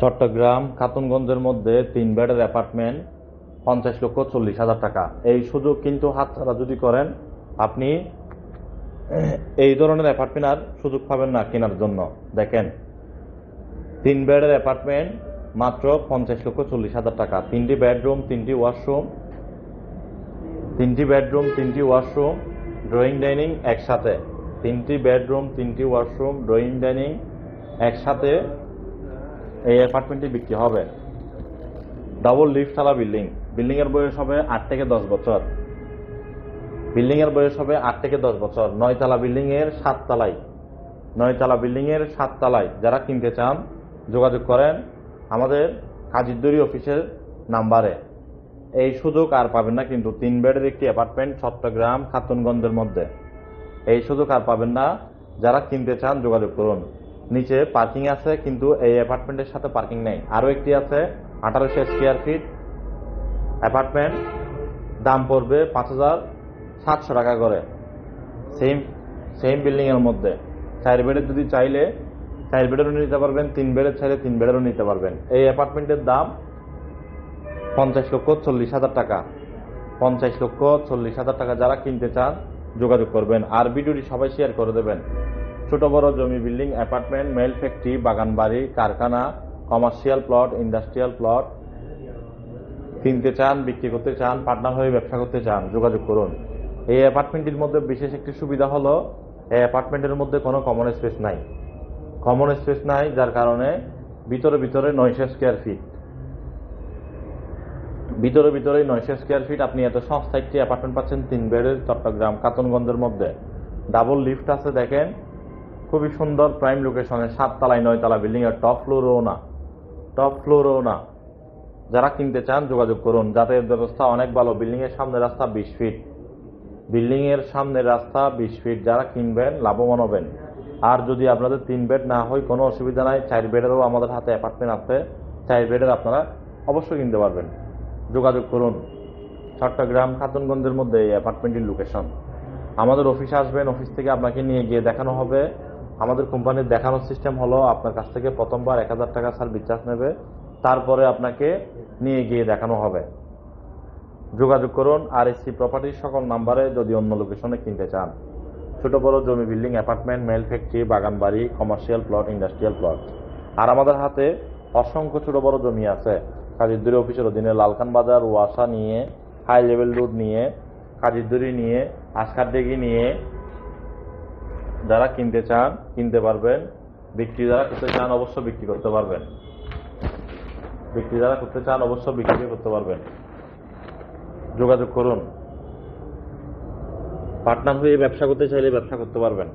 চট্টগ্রাম, খাতুনগঞ্জের মধ্যে তিন বেডের অ্যাপার্টমেন্ট, পঞ্চাশ লক্ষ চল্লিশ হাজার টাকা। এই সুযোগ কিন্তু হাতছাড়া যদি করেন, আপনি এই ধরনের অ্যাপার্টমেন্ট আর সুযোগ পাবেন না কেনার জন্য। দেখেন, তিন বেডের অ্যাপার্টমেন্ট মাত্র পঞ্চাশ লক্ষ চল্লিশ হাজার টাকা। তিনটি বেডরুম, তিনটি ওয়াশরুম, তিনটি বেডরুম, তিনটি ওয়াশরুম, ড্রয়িং ডাইনিং একসাথে। তিনটি বেডরুম, তিনটি ওয়াশরুম, ড্রয়িং ডাইনিং একসাথে এই অ্যাপার্টমেন্টটি বিক্রি হবে। ডাবল লিফটওয়ালা বিল্ডিং বিল্ডিং এর বয়স হবে আট থেকে দশ বছর। বিল্ডিং এর বয়স হবে আট থেকে দশ বছর। নয়তলা বিল্ডিং এর সাত তলায়। নয়তলা বিল্ডিং এর সাত তলায়। যারা কিনতে চান, যোগাযোগ করেন আমাদের কাজিদ্দুরি অফিসের নাম্বারে। এই সুযোগ আর পাবেন না কিন্তু তিন বেডের একটি অ্যাপার্টমেন্ট চট্টগ্রাম, খাতুনগঞ্জের মধ্যে। এই সুযোগ আর পাবেন না। যারা কিনতে চান, যোগাযোগ করুন। নিচে পার্কিং আছে, কিন্তু এই অ্যাপার্টমেন্টের সাথে পার্কিং নেই। আরও একটি আছে, আঠারোশো স্কোয়ার ফিট অ্যাপার্টমেন্ট দাম পড়বে পাঁচ হাজার সাতশো টাকা করে। সেম সেম বিল্ডিংয়ের মধ্যে। চার বেডের যদি চাইলে, চার বেডেরও নিতে পারবেন, তিন বেডের চাইলে তিন বেডেরও নিতে পারবেন। এই অ্যাপার্টমেন্টের দাম পঞ্চাশ লক্ষ চল্লিশ হাজার টাকা। পঞ্চাশ লক্ষ চল্লিশ হাজার টাকা যারা কিনতে চান, যোগাযোগ করবেন। আর ভিডিওটি সবাই শেয়ার করে দেবেন। ছোট বড় জমি বিল্ডিং, অ্যাপার্টমেন্ট, মেল ফ্যাক্টরি বাগান বাড়ি কারখানা, কমার্শিয়াল প্লট, ইন্ডাস্ট্রিয়াল প্লট। কিনতে চান, বিক্রি করতে চান, পার্টনার হয়ে ব্যবসা করতে চান, যোগাযোগ করুন। এই অ্যাপার্টমেন্টটির মধ্যে বিশেষ একটি সুবিধা হলো, এই অ্যাপার্টমেন্টের মধ্যে কোনো কমন স্পেস নাই। কমন স্পেস নাই, যার কারণে ভিতরে ভিতরে নয়শো স্কোয়ার ফিট ভিতরে ভিতরে নয়শো স্কোয়ার ফিট আপনি এত সস্তা একটি অ্যাপার্টমেন্ট পাচ্ছেন, তিন বেডের চট্টগ্রাম, কাতনগঞ্জের মধ্যে। ডাবল লিফট আছে, দেখেন। খুবই সুন্দর প্রাইম লোকেশনে সাততলায় নয়তলা বিল্ডিং এর টপ ফ্লোরও না। টপ ফ্লোরও না। যারা কিনতে চান, যোগাযোগ করুন। যাতায়াত ব্যবস্থা অনেক ভালো। বিল্ডিং এর সামনে রাস্তা বিশ ফিট বিল্ডিং এর সামনে রাস্তা বিশ ফিট যারা কিনবেন, লাভবান হবেন। আর যদি আপনাদের তিন বেড না হয়, কোনো অসুবিধা নাই। চার বেডেরও আমাদের হাতে অ্যাপার্টমেন্ট আছে। চার বেডের আপনারা অবশ্যই কিনতে পারবেন। যোগাযোগ করুন। চট্টগ্রাম, খাতুনগঞ্জের মধ্যে এই অ্যাপার্টমেন্টের লোকেশন আমাদের অফিসে আসবেন। অফিস থেকে আপনাকে নিয়ে গিয়ে দেখানো হবে। আমাদের কোম্পানির দেখানোর সিস্টেম হলো আপনার কাছ থেকে প্রথমবার এক হাজার টাকা সার্ভিস চার্জ নেবে, তারপরে আপনাকে নিয়ে গিয়ে দেখানো হবে। যোগাযোগ করুন আর এসি প্রপার্টির সকল নাম্বারে যদি অন্য লোকেশনে কিনতে চান। ছোট বড় জমি বিল্ডিং অ্যাপার্টমেন্ট মেল ফ্যাক্টরি বাগান বাড়ি কমার্শিয়াল প্লট ইন্ডাস্ট্রিয়াল প্লট আর আমাদের হাতে অসংখ্য ছোট বড় জমি আছে। কাজিদ্দুরি অফিসের অধীনে লালখান বাজার, ওয়াসা নিয়ে হাই লেভেল রোড নিয়ে কাজিদ্দুরি নিয়ে আসকারডেগি নিয়ে যারা কিনতে চান, কিনতে পারবেন। বিক্রি যারা করতে চান অবশ্য বিক্রি করতে পারবেন। বিক্রি যারা করতে চান অবশ্য বিক্রি করতে পারবেন। যোগাযোগ করুন। পার্টনার হয়ে ব্যবসা করতে চাইলে ব্যবসা করতে পারবেন।